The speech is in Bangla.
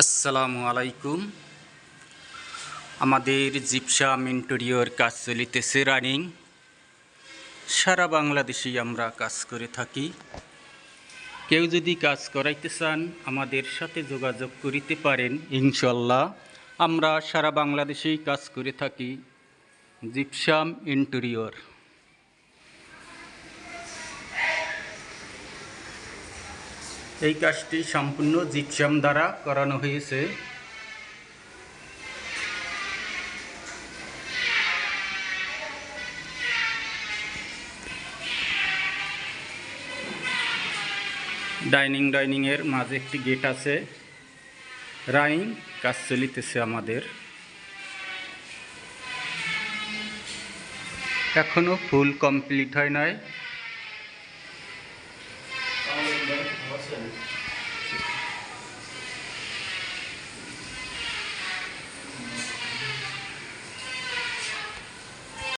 আসসালামু আলাইকুম। আমাদের জিপসাম ইন্টেরিয়র কাজ চলিতেছে রানিং। সারা বাংলাদেশেই আমরা কাজ করে থাকি। কেউ যদি কাজ করাইতে চান, আমাদের সাথে যোগাযোগ করিতে পারেন, ইনশাল্লাহ। আমরা সারা বাংলাদেশেই কাজ করে থাকি জিপসাম ইন্টেরিয়র এই কাজটি সম্পূর্ণ জিপসাম দ্বারা করানো হয়েছে। ডাইনিং ডাইনিংয়ের মাঝে একটি গেট আছে। রাইং কাজ চলিতেছে আমাদের। এখনও ফুল কমপ্লিট হয় নাই। direct person